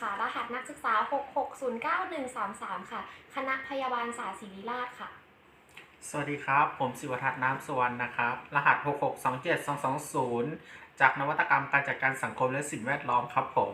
ค่ะ รหัสนักศึกษา 6609133 ค่ะ คณะพยาบาลศาสตร์ศิริราชค่ะ สวัสดีครับ ผมสิวทัศน์น้ำสวรรณนะครับ รหัส 6627220 จากนวัตกรรมการจัดการสังคมและสิ่งแวดล้อมครับผม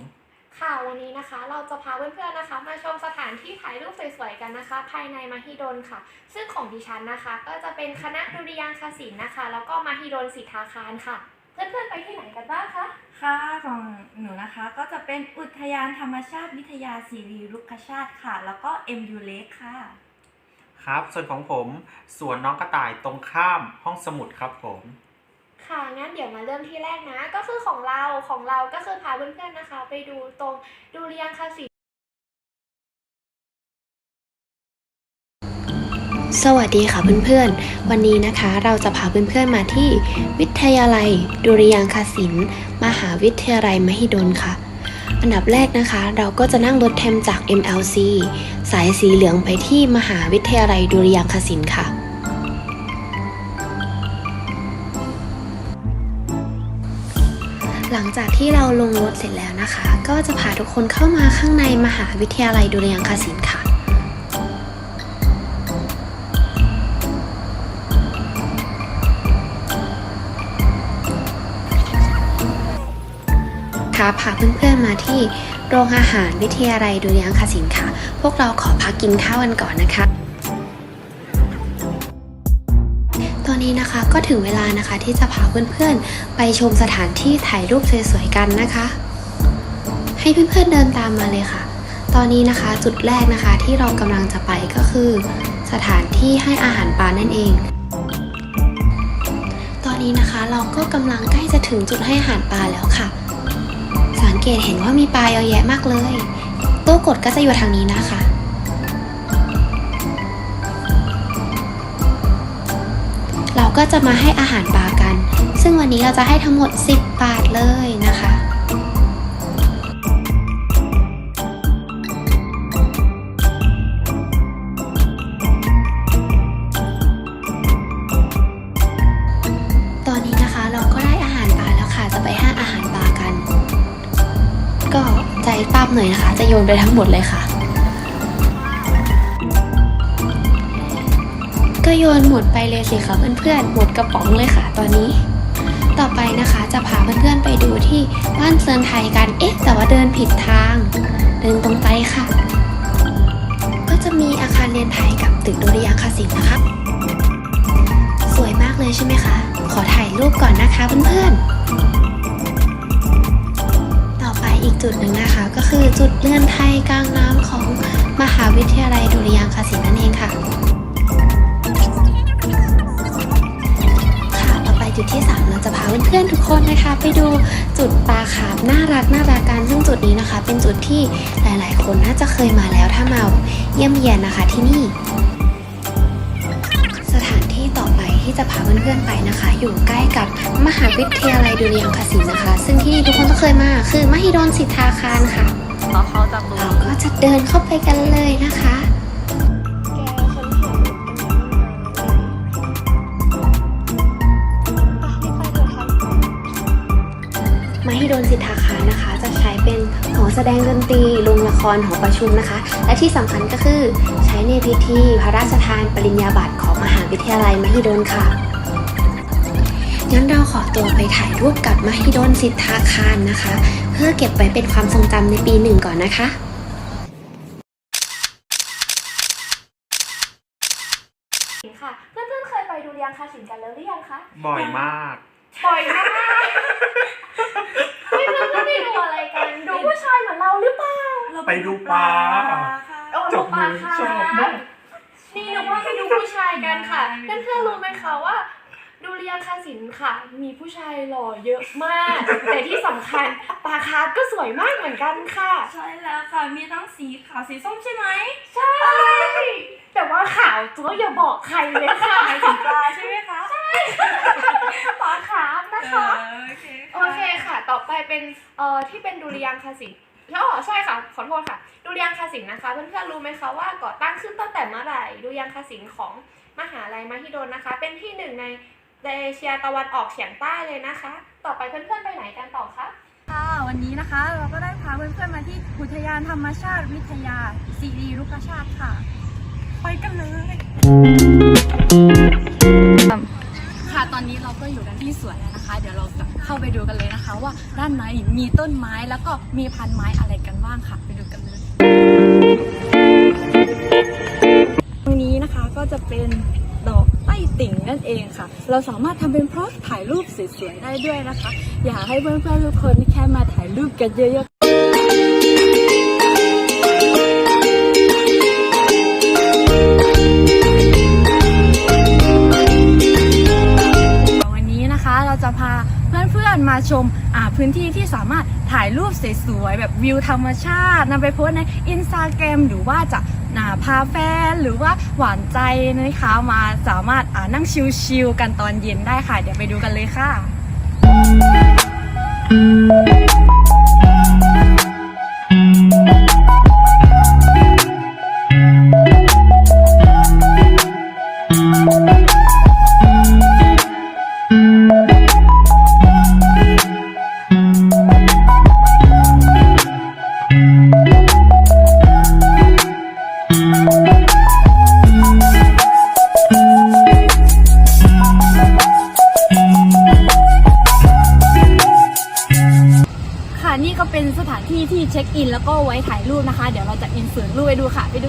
ค่ะ วันนี้นะคะ เราจะพาเพื่อนๆนะคะ มาชมสถานที่ถ่ายรูปสวยๆกันนะคะ ภายในมหิดลค่ะ ซึ่งของดิฉันนะคะ ก็จะเป็นคณะดุริยางคศิลป์นะคะ แล้วก็มหิดลสิทธาคารค่ะ เพื่อนๆไปที่ไหนกันบ้างคะ ค่ะของหนูนะคะก็จะเป็นอุทยานธรรมชาติวิทยาศิริรุกขชาติค่ะ แล้วก็ MU Lake ค่ะ ครับ ส่วนของผมสวนน้องกระต่ายตรงข้ามห้องสมุดครับผม ค่ะ งั้นเดี๋ยวมาเริ่มที่แรกนะ ก็คือของเรา ของเราก็คือพาเพื่อนๆนะคะ ไปดูตรงดุริยางคศิลป์ สวัสดีค่ะเพื่อนๆ วันนี้นะคะเราจะพาเพื่อนๆมาที่ วิทยาลัย ดุริยางคศิลป์มหาวิทยาลัยมหิดลค่ะ อันดับแรกนะคะ เราก็จะนั่งรถเทมจาก MLC สายสีเหลืองไปที่มหาวิทยาลัยดุริยางคศิลป์ค่ะหลังจากที่เราลงรถเสร็จแล้วนะคะ ก็จะพาทุกคนเข้ามาข้างในมหาวิทยาลัยดุริยางคศิลป์ค่ะ พาเพื่อนๆมาที่โรงอาหารวิทยาลัยดุริยางคศิลป์ค่ะ พวกเราขอพักกินข้าวกันก่อนนะคะตอนนี้นะคะก็ถึงเวลานะคะที่จะพาเพื่อนๆ ไปชมสถานที่ถ่ายรูปสวยๆกันนะคะ ให้เพื่อนๆเดินตามมาเลยค่ะ ตอนนี้นะคะจุดแรกนะคะที่เรากำลังจะไปก็คือ สถานที่ให้อาหารปลานั่นเอง ตอนนี้นะคะเราก็กำลังใกล้จะถึงจุดให้อาหารปลาแล้วค่ะ เกตเห็นว่ามีปลาเยอะแยะมากเลย ตู้กดก็จะอยู่ทางนี้นะคะ เราก็จะมาให้อาหารปลากัน ซึ่งวันนี้เราจะให้ทั้งหมด 10 บาทเลยนะคะ หน่อยนะคะ จะโยนไปทั้งหมดเลยค่ะ ก็โยนหมดไปเลยสิคะเพื่อนๆหมดกระป๋องเลยค่ะ ตอนนี้ ต่อไปนะคะจะพาเพื่อนๆไปดูที่บ้านเซินไทยกัน เอ๊ะ แต่ว่าเดินผิดทาง เดินตรงไปค่ะ ก็จะมีอาคารเรียนไทยกับตึกดุริยางคศิลป์นะคะสวยมากเลยใช่ไหมคะ ขอถ่ายรูปก่อนนะคะเพื่อนๆ อีกจุดหนึ่งนะคะ ก็คือจุดเรือนไทยกลางน้ำของมหาวิทยาลัยดุริยางคศิลป์นั่นเองค่ะ ค่ะ ต่อไปจุดที่ 3 เราจะพาเพื่อนๆทุกคนนะคะ ไปดูจุดปลาคาร์ฟน่ารักน่ารักกันซึ่งจุดนี้นะคะ เป็นจุดที่หลายๆ คนน่าจะเคยมาแล้วถ้ามาเยี่ยมเยียนนะคะที่นี่ ที่จะพาเพื่อนๆไปนะคะ อยู่ใกล้กับมหาวิทยาลัยดุริยางคศิลป์นะคะ ซึ่งที่นี่ทุกคนต้องเคยมาคือมหิดลสิทธาคารค่ะเพราะเขาจะรู้เราก็จะเดินเข้าไปกันเลยนะคะมหิดลสิทธาคารนะคะ แสดงดนตรีโรงละครหอประชุมนะคะ และที่สำคัญก็คือใช้ในพิธีพระราชทานปริญญาบัตรของมหาวิทยาลัยมหิดลค่ะงั้นเราขอตัวไปถ่ายรูปกับมหิดลสิทธาคารนะคะ เพื่อเก็บไว้เป็นความทรงจำในปีหนึ่งก่อนนะคะค่ะเพื่อนๆเคยไปดุริยางคศิลป์กันแล้วหรือยังคะบ่อยมาก บ่อยมาก เฮ้ยเพื่อนๆไปดูอะไรกันดูผู้ชายเหมือนเราหรือเปล่าไปดูปลาค่ะโอ้จดูบปลามือค่ะชอบมาก นี่นึกว่าไปดูผู้ชายกันค่ะเพื่อนๆรู้ไหมคะว่าดุริยางคศิลป์ค่ะ มีผู้ชายหล่อเยอะมาก แต่ที่สำคัญปลาคาร์ฟก็สวยมากเหมือนกันค่ะ ใช่แล้วค่ะ มีทั้งสีขาวสีส้มใช่ไหมใช่ แต่ว่าข่าวตัวอย่าบอกใครเลยค่ะหมายถึงปลาใช่ไหมคะ ปลาคาร์ฟนะคะโอเคโอเคค่ะ ต่อไปเป็นเอ่อที่เป็นดุริยางคศิลป์อ๋อใช่ค่ะ ขอโทษค่ะ ดุริยางคศิลป์นะคะ เพื่อนๆรู้ไหมคะว่าก่อตั้งขึ้นตั้งแต่เมื่อไหร่ ดุริยางคศิลป์ของมหาลัยมหิดลนะคะ เป็นที่หนึ่งในในเอเชียตะวันออกเฉียงใต้เลยนะคะ ต่อไปเพื่อนๆไปไหนกันต่อคะค่ะวันนี้นะคะเราก็ได้พาเพื่อนๆมาที่อุทยานธรรมชาติวิทยาซีรีรุกขชาติค่ะ ไปกันเลย ค่ะตอนนี้เราก็อยู่กันที่สวนแล้วนะคะ เดี๋ยวเราจะ เข้าไปดูกันเลยนะคะ ว่าด้านในมีต้นไม้แล้วก็มีพันไม้อะไรกันบ้างค่ะ ไปดูกันเลยตรงนี้นะคะก็จะเป็นดอกไต้ติ่งนั่นเองค่ะ เราสามารถทำเป็นพร็อพถ่ายรูปสวยๆได้ด้วยนะคะ อยากให้เพื่อนๆทุกคนแค่มาถ่ายรูปกันเยอะๆ อนๆมาชมาพื้นที่ที่สามารถถ่ายรูปสวยๆแบบวิวธรรมชาตินำไปโพสในอินสตาแกรมหรือว่าจะนาพาแฟนหรือว่าหวานใจนะคะมาสามารถานั่งชิลๆกันตอนเย็นได้ค่ะ เดี๋ยวไปดูกันเลยค่ะค่ะ ไว้ถ่ายรูปนะคะ เดี๋ยวเราจะอินเสิร์ตรูปไปดูค่ะ ไปดู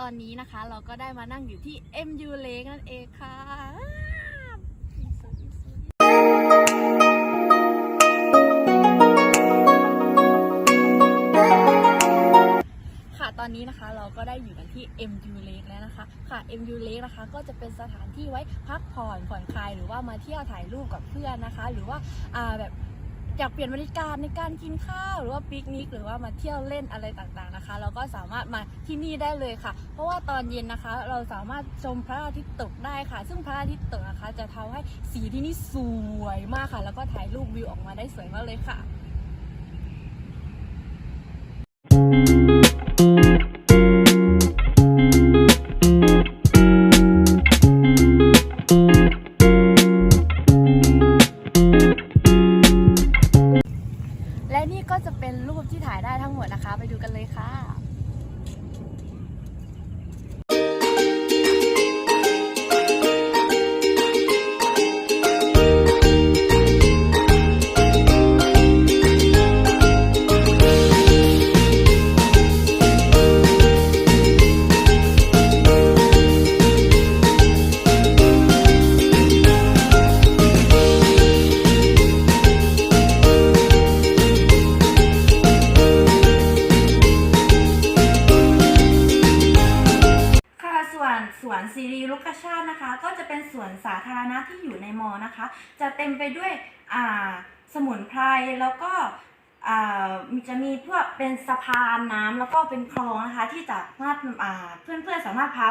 ตอนนี้นะคะ เราก็ได้มานั่งอยู่ที่ MU Lake นั่นเองค่ะค่ะตอนนี้นะคะเราก็ได้อยู่กันที่ MU Lake แล้วนะคะ ค่ะ MU Lake นะคะก็จะเป็นสถานที่ไว้พักผ่อนผ่อนคลายหรือว่ามาเที่ยวถ่ายรูปกับเพื่อนนะคะ หรือว่าอ่าแบบ อยากเปลี่ยนบรรยากาศในการกินข้าว หรือว่าปิกนิกหรือว่ามาเที่ยวเล่นอะไรต่างๆนะคะ เราก็สามารถมาที่นี่ได้เลยค่ะ เพราะว่าตอนเย็นนะคะ เราสามารถชมพระอาทิตย์ตกได้ค่ะ ซึ่งพระอาทิตย์ตกนะคะ จะทำให้สีที่นี่สวยมากค่ะ แล้วก็ถ่ายรูปวิวออกมาได้สวยมากเลยค่ะ วนสวนซีรีรุกขชาตินะคะ ก็จะเป็นสวนสาธารณะที่อยู่ในมอนะคะ จะเต็มไปด้วยอ่าสมุนไพรแล้วก็อ่ามีจะมีพวกเป็นสะพานน้ำแล้วก็เป็นคลองนะคะ ที่จะสามารถอ่าเพื่อนๆสามารถพา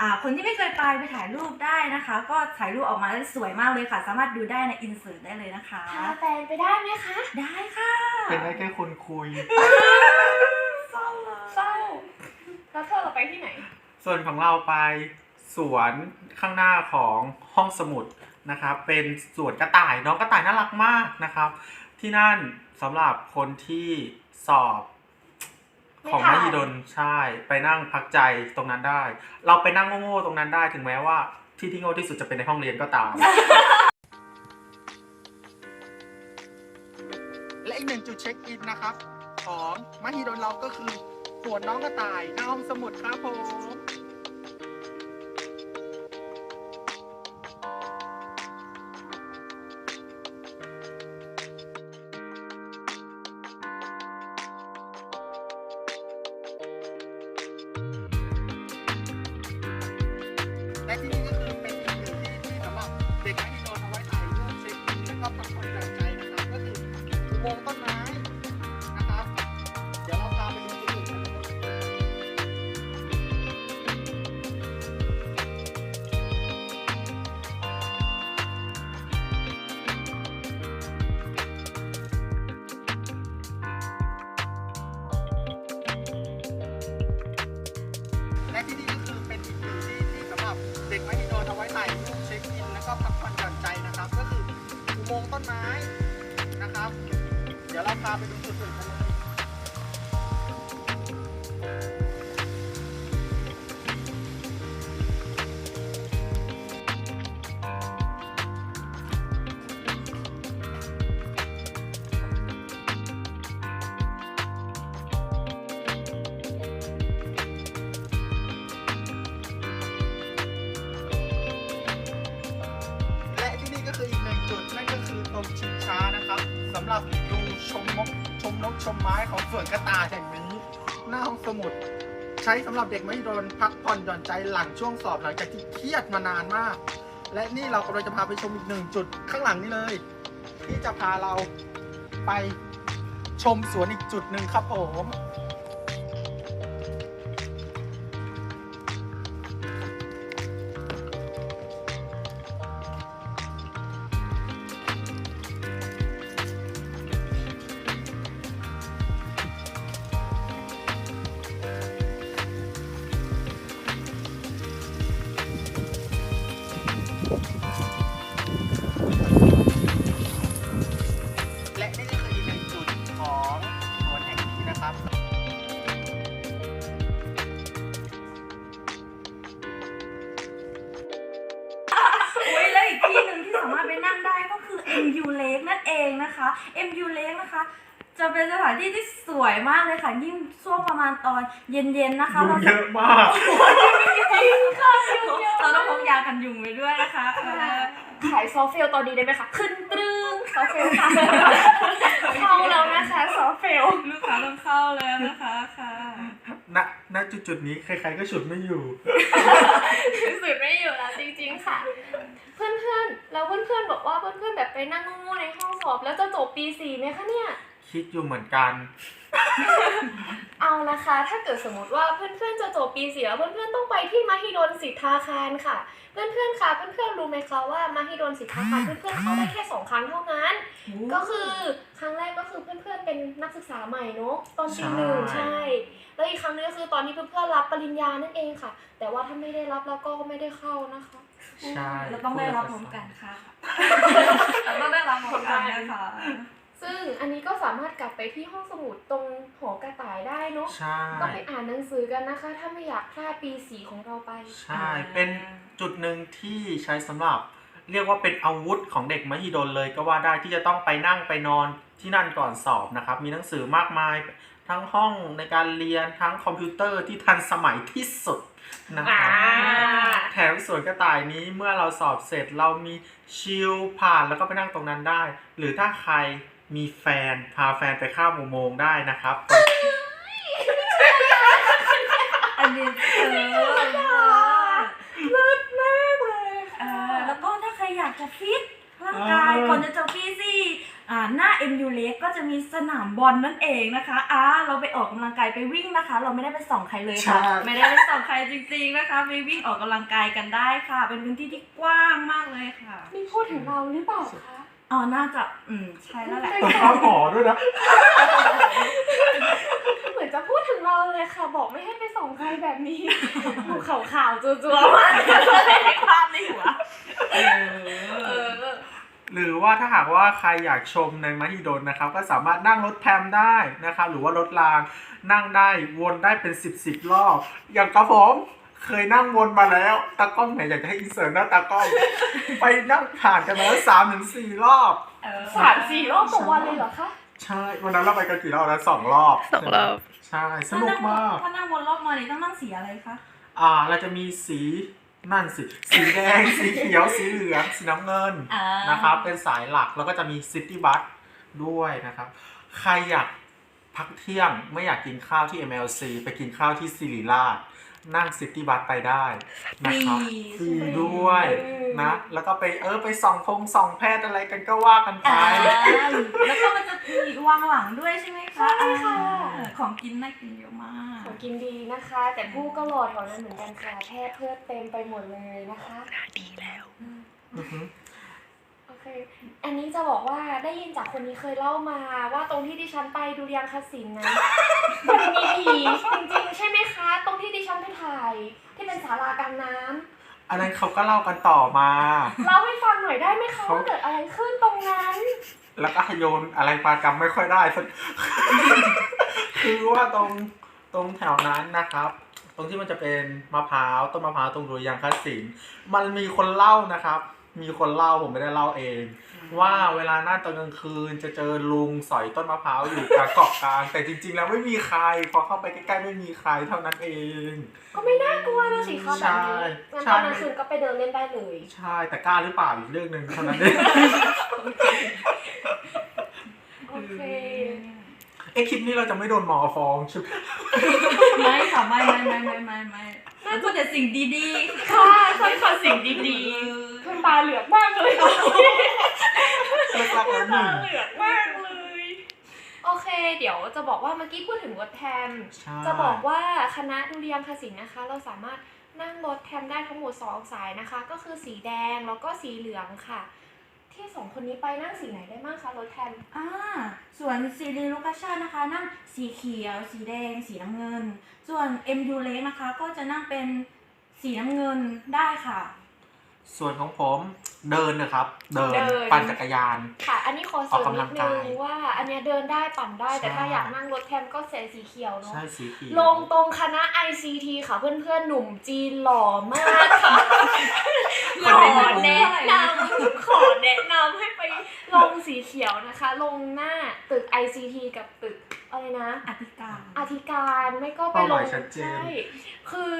อ่าคนที่ไม่เคยไปไปถ่ายรูปได้นะคะ ก็ถ่ายรูปออกมาได้สวยมากเลยค่ะ สามารถดูได้ในอินเสิร์ตได้เลยนะคะพาแฟนไปได้ไหมคะ ได้ค่ะ เป็นได้แค่คนคุยเศร้าเลยเศร้าแล้วเธอเราไปที่ไหน ส่วนของเราไป สวนข้างหน้าของห้องสมุดนะครับ เป็นสวนกระต่ายน้องกระต่ายน่ารักมากนะครับ ที่นั่นสำหรับคนที่สอบไม่ของผ่ามนหิดลใช่ไปนั่งพักใจตรงนั้นได้ เราไปนั่งโง่ๆตรงนั้นได้ถึงแม้ว่าที่ที่โง่ที่สุดจะเป็นในห้องเรียนก็ตาม และอีกหนึ่งจุดเช็คอินนะครับ ของมหิดลเราก็คือสวนน้องกระต่ายหน้าห้องสมุดครับผม วนกระต่ายแห่งนี้หน้าห้องสมุด ใช้สำหรับเด็กไม่โดนพักผ่อนหย่อนใจหลังช่วงสอบหลังจากที่เครียดมานานมาก และนี่เรากำลังจะพาไปชมอีกหนึ่งจุดข้างหลังนี้เลย ที่จะพาเราไปชมสวนอีกจุดหนึ่งครับผม จะเป็นสถานที่ที่สวยมากเลยค่ะ ยิ่งช่วงประมาณตอนเย็นๆนะคะยุงเราเยอะมากเราต้องพกยากันยุงไปด้วยนะคะเออขายซอฟต์เฟลตอนนี้ได้ไหมคะ ขึ้นตรึงซอฟต์เฟลค่ะเข้าแล้วนะคะซอฟต์เฟลลูกค้าต้องเข้าแล้วนะคะค่ะณณจุดจุดๆนี้ใครๆก็ฉุดไม่อยู่ สุดไม่อยู่แล้วจริงๆค่ะเพื่อนๆ แล้วเพื่อนๆบอกว่าเพื่อนๆแบบไปนั่งงูๆในห้องสอบแล้วจะจบปีสี่ไหมคะเนี่ย คิดอยู่เหมือนกัน เอานะคะ ถ้าเกิดสมมติว่าเพื่อนๆจะจบปีสี่แล้วเพื่อนๆต้องไปที่มหิดลสิทธาคารค่ะ เพื่อนๆคะเพื่อนๆรู้ไหมคะว่ามหิดลสิทธาคารเพื่อนๆเข้าได้แค่สองครั้งเท่านั้น ก็คือครั้งแรกก็คือเพื่อนๆเป็นนักศึกษาใหม่เนอะตอนปีหนึ่งใช่ใช่แล้วอีกครั้งนึงก็คือตอนที่เพื่อนๆรับปริญญานั่นเองค่ะ แต่ว่าถ้าไม่ได้รับแล้วก็ไม่ได้เข้านะคะ ใช่เราต้องได้รับพร้อมกันค่ะเราต้องได้รับพร้อมกันนะคะซึ่งอันนี้ก็สามารถกลับไปที่ห้องสมุดตรงหอกระต่ายได้เนอะใช่ก็ไปอ่านหนังสือกันนะคะ ถ้าไม่อยากพลาดปีสีของเราไป ใช่ เป็นจุดหนึ่งที่ใช้สำหรับเรียกว่าเป็นอาวุธของเด็กมหิดลเลยก็ว่าได้ที่จะต้องไปนั่งไปนอนที่นั่นก่อนสอบนะครับ มีหนังสือมากมาย ทั้งห้องในการเรียนทั้งคอมพิวเตอร์ที่ทันสมัยที่สุดนะครับอ่าแถมสวนกระต่ายนี้เมื่อเราสอบเสร็จเรามีชิลผ่านแล้วก็ไปนั่งตรงนั้นได้ หรือถ้าใครมีแฟนพาแฟนไปข้ามอุโมงค์ได้นะครับอันนี้เออเลิศมากเลยเอค่ะอแล้วก็ถ้าใครอยากจะฟิต ร่างกายเออก่อนจะจบปีสี่อ่าหน้า MU l a k ก็จะมีสนามบอลนั่นเองนะคะอ่าเราไปออกกำลังกายไปวิ่งนะคะ เราไม่ได้ไปส่องใครเลยค่ะไม่ได้ไปส่องใครจริงๆนะคะ ไปวิ่งออกกำลังกายกันได้ค่ะ เป็นพื้นที่ที่กว้างมากเลยค่ะมีพูดถึงเราหรือเปล่าคะ อ๋อน่าจะอืมใช่แล้วแหละตรงข้ามหอด้วยนะ เหมือนจะพูดถึงเราเลยค่ะ บอกไม่ให้ไปส่องใครแบบนี้ หนูขาวๆจัวๆมากในภาพในหัว เออ หรือว่าถ้าหากว่าใครอยากชมในมหิดลนะครับ ก็สามารถนั่งรถแทรมได้นะครับหรือว่ารถรางนั่งได้วนได้เป็น 10บสรอบ อย่างกระผมเคยนั่งวนมาแล้วตากล้องเนี่ยอยากจะให้อินเสิร์ตหน้าตากล้อง ไปนั่งผ่านกันมาแล้วสามถึงสี่รอบเออสามสี่รอบต่อวันเลยเหรอคะใช่วันนั้นเราไปกันกี่รอบนะสองรอบสองรอบ ใช่สนุกมากถ้านั่งบนรอบมอนี่ต้องนั่งสีอะไรคะอ่าเราจะมีสี นั่นสิ สีแดง สีเขียว สีเหลือง สีน้ำเงินอ่า นะครับ เป็นสายหลักแล้วก็จะมีซิตี้บัสด้วยนะครับ ใครอยากพักเที่ยงไม่อยากกินข้าวที่ MLC ไปกินข้าวที่สิริราช นั่งซิตี้บัสไปได้นะครับฟรีด้วยนะ แล้วก็ไปเออไปส่องพงส่องแพทย์อะไรกันก็ว่ากันไปอ่าแล้วก็มันจะมีวางหลังด้วยใช่ไหมคะใช่ค่ะอ่าของกินน่ากินเยอะมาก ของกินดีนะคะ แต่ผู้ก็รอแถวนั้นเหมือนกันค่ะแพทย์เพื่อเต็มไปหมดเลยนะคะอือฮึโอเคอันนี้จะบอกว่าได้ยินจากคนนี้เคยเล่ามาว่าตรงที่ดิฉันไปดูเรียงคศิลป์นั้นมันมีผีจริงๆ ใช่ไหมคะ ตรงที่ดิฉันไปถ่าย ที่เป็นศาลากลางน้ำอันนั้นเขาก็เล่ากันต่อมา เล่าให้ฟังหน่อยได้ไหมคะเขาว่าเกิดอะไรขึ้นตรงนั้น แล้วก็โยนอะไรปลากรรมไม่ค่อยได้สักคือว่าตรงตรงแถวนั้นนะครับ ตรงที่มันจะเป็นมะพร้าวต้นมะพร้าวตรงดุริยางคศิลป์มันมีคนเล่านะครับ มีคนเล่าผมไม่ได้เล่าเอง ว่าเวลาหน้าตอนกลางคืนจะเจอลุงสอยต้นมะพร้าวอยู่กลางเกาะกลาง แต่จริง ๆ แล้วไม่มีใคร พอเข้าไปใกล้ๆไม่มีใครเท่านั้นเอง ก็ไม่น่ากลัวนะสิคะแบบนี้งั้นใช่ตอนกลางคืนก็ไปเดินเล่นได้เลยใช่แต่กล้าหรือเปล่าอีกเรื่องหนึ่งเท่านั้นเองโอเคเอ๊ะคลิปนี้เราจะไม่โดนหมอฟ้องใช่ไหมไม่ค่ะไม่ไม่ไม่ไม่ไม่ไม่น่าจะแต่สิ่งดีๆค่ะใช่ขอค่ะสิ่งดีเพื่อนตาเหลือกมากเลยรักๆแล้วหนึ่งเหลือกมากเลย โอเค เดี๋ยวจะบอกว่าเมื่อกี้พูดถึงรถแทม ใช่จะบอกว่าคณะดุริยางคศิลป์นะคะ เราสามารถนั่งรถแทมได้ทั้งหมด2สายนะคะ ก็คือสีแดงแล้วก็สีเหลืองค่ะ ที่สองคนนี้ไปนั่งสีไหนได้บ้างคะรถแทมๆอ่าส่วนซีรีลูกาชาตินะคะ นั่งสีเขียว สีแดง สีน้ำเงิน ส่วน MU เล็กนะคะ ก็จะนั่งเป็นสีน้ำเงินได้ค่ะ ส่วนของผมเดินนะครับ เดินเดิน ปั่นจักรยาน ค่ะ อันนี้ขอเสริมออกกำลันิงดกานึยงว่า อันเนี้ยเดินได้ปั่นได้แต่ใช่ ถ้าอยากนั่งรถแทมก็เสียสีเขียวเนาะใช่สีเขียวลงตรงคณะ ICT ค่ะเพื่อนๆ หนุ่มจีนหล่อมากค่ะขอแนะนำขอแนะนำให้ไปลงสีเขียวนะคะ ลงหน้าตึก ICT กับตึกอะไรนะ อธิการ อธิการไม่ก็ไปเป้าหลมางยชัดเจน ใช่ คือ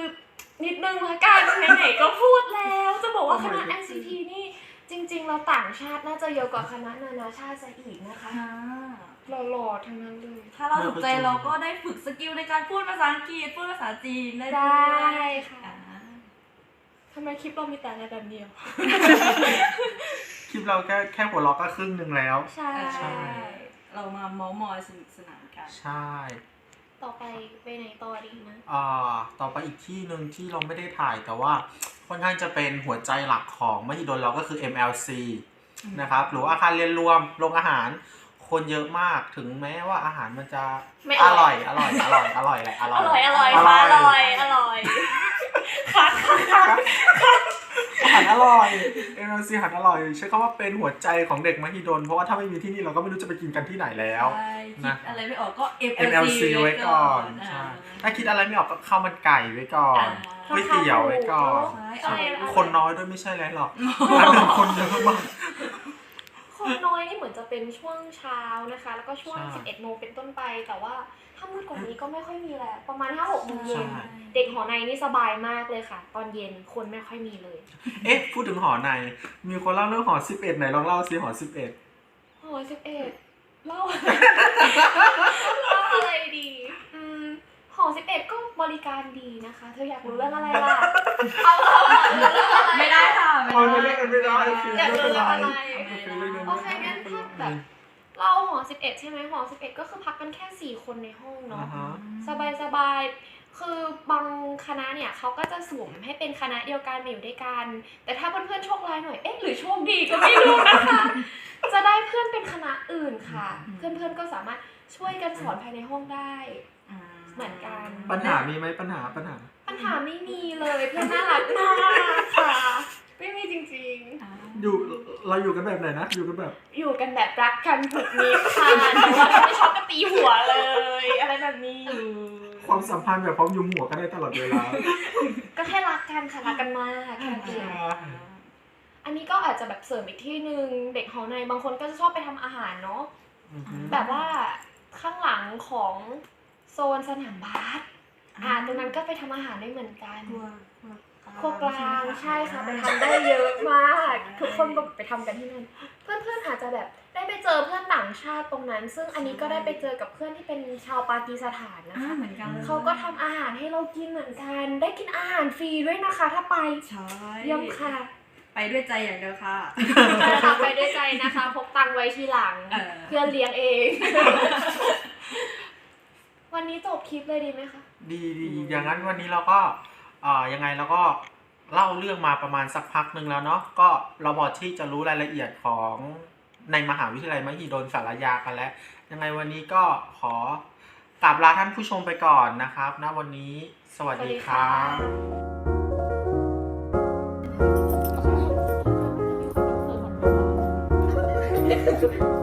นิดนึงละกันไหนๆก็พูดแล้ว จะบอกว่าคณะเป้าหมายชัดเจน ICT นี่จริง ๆ เราต่างชาติน่าจะเยอะกว่าคณะนานาชาติซะอีกนะคะอ่าหล่อๆทั้งนั้นเลยถ้าเราถูกใจเราก็ได้ฝึกสกิลในการพูดภาษาอังกฤษพูดภาษาจีนได้ไดด้วย้ค่ะอ่าทำไมคลิปเรามีแต่อะไรแบบเดียวคลิปเราแค่แค่หัวเราะก็ครึ่งหนึ่งแล้ว ใช่ใช่เรามาเมาส์มอยสนุกสนานกัน ใช่ ต่อไปไปไหนต่อดีนะอ่าต่อไปอีกที่หนึ่งที่เราไม่ได้ถ่ายแต่ว่าค่อนข้างจะเป็นหัวใจหลักของมหิดลเราก็คือ MLC นะครับหรือว่าอาคารเรียนรวมโรงอาหาร คนเยอะมากถึงแม้ว่าอาหารมันจะไม่ออร่ร่ออย ยอร่อยอร่อยอร่อยแหละอร่ออยร่อยอร่อยอร่ค่ะอยอร่อยอร่อยค่ะค่ะค่ะอาหารอร่อย MLC อาหารอร่อยใช้คำว่าเป็นหัวใจของเด็กมหิดลเพราะว่าถ้าไม่มีที่นี่เราก็ไม่รู้จะไปกินกันที่ไหนแล้ว ใช่ คินะดอะไรไม่ออกก็ MLC ไว้ก่อนอ่าใช่ถ้าคิดอะไรไม่ออกก็ข้าวมันไก่ไว้ก่อนอ่าก๋วยเตี๋ยวไว้ก่อนใช่ใช่อะไรคนน้อยด้วยไม่ใช่แล้วหรอกร้านหนึ่งคนเยอะมากคนน้อยนี่เหมือนจะเป็นช่วงเช้านะคะ แล้วก็ช่วงใช่11 โมงเป็นต้นไป แต่ว่าถ้ามืดกว่านี้ก็ไม่ค่อยมีแล้ว ประมาณ 5 6โมงเย็นใช่เด็กหอในนี่สบายมากเลยค่ะ ตอนเย็นคนไม่ค่อยมีเลย เอ๊ะ พูดถึงหอใน มีคนเล่าเรื่องหอสิบเอ็ดไหนลองเล่าสิหอสิบเอ็ดหอ 11 เล่าเล่าอะไรดีอืมหอ11ก็บริการดีนะคะ เธออยากรู้เรื่องอะไรล่ะเอาเอาเอาเรื่องอะไรไม่ได้ค่ะอ๋อไม่ได้ไม่ได้โอเคอยากไม่รู้เป็นเรื่ไรองอะไรโอเคไม่เป็นไรโอเคงั้นถ้าแบบเราหอ11ใช่ไหมหอ11ก็คือพักกันแค่4คนในห้องอ่าเนาะฮะสบายสบายๆ คือบางคณะเนี่ยเขาก็จะสุ่มให้เป็นคณะเดียวกันมาอยู่ด้วยกัน แต่ถ้าเพื่อนๆโชคร้ายหน่อย เอ๊ะหรือโชคดีก็ไม่รู้นะคะ จะได้เพื่อนเป็นคณะอื่นค่ะ เพื่อนๆก็สามารถช่วยกันสอนภายในห้องได้เหมือนกันปัญหามีไหมปัญหาปัญหา ปัญหาไม่มีเลยเพื่อนน่ารักมากค่ะ ไม่มีจริงอยู่เราอยู่กันแบบไหนนะอยู่กันแบบๆอยู่กันแบบรักกันผูกมิตรค่ะแต่ว่าถ้าไม่ชอบก็ตีหัวเลย อะไรแบบนี้ ความสัมพันธ์แบบพร้อมยุมหัวกันได้ตลอดเวลา ก็แค่รักกันค่ะรักกันมากแค่นั้นเองอันนี้ก็อาจจะแบบเสริมอีกที่หนึ่งเด็กหอในบางคนก็จะชอบไปทำอาหารเนาะอือฮึแบบว่าข้างหลังของโซนสนามบาสอ่าตรงนั้นก็ไปทำอาหารได้เหมือนกัน ครัวครัวกลางใช่ค่ะไปทำได้เยอะมาก ทุกคนแบบไปทำกันที่นั่นเพื่อนๆอาจจะแบบได้ไปเจอเพื่อนต่างชาติตรงนั้น ซึ่งอันนี้ก็ได้ไปเจอกับเพื่อนที่เป็นชาวปากีสถานนะอ่าคะเหมือนกันลยเขาก็ทำอาหารให้เรากินเหมือนกัน ได้กินอาหารฟรีด้วยนะคะ ถ้าไปใช่เยี่ยมค่ะ ไปด้วยใจอย่างเดียวค่ะใช่ค่ะไปด้วยใจนะคะ พกตังค์ไว้ทีหลังเออเพื่อนเลี้ยงเองวันนี้จบคลิปเลยดีไหมคะ ดีดีอย่างนั้นวันนี้เราก็ อ่ายังไงเราก็เล่าเรื่องมาประมาณสักพักหนึ่งแล้วเนาะก็เราพอที่จะรู้รายละเอียดของในมหาวิทยาลัยมหิดลสารยากันแล้ว ยังไงวันนี้ก็ขอกราบลาท่านผู้ชมไปก่อนนะครับณวันนี้สวัสดีครับ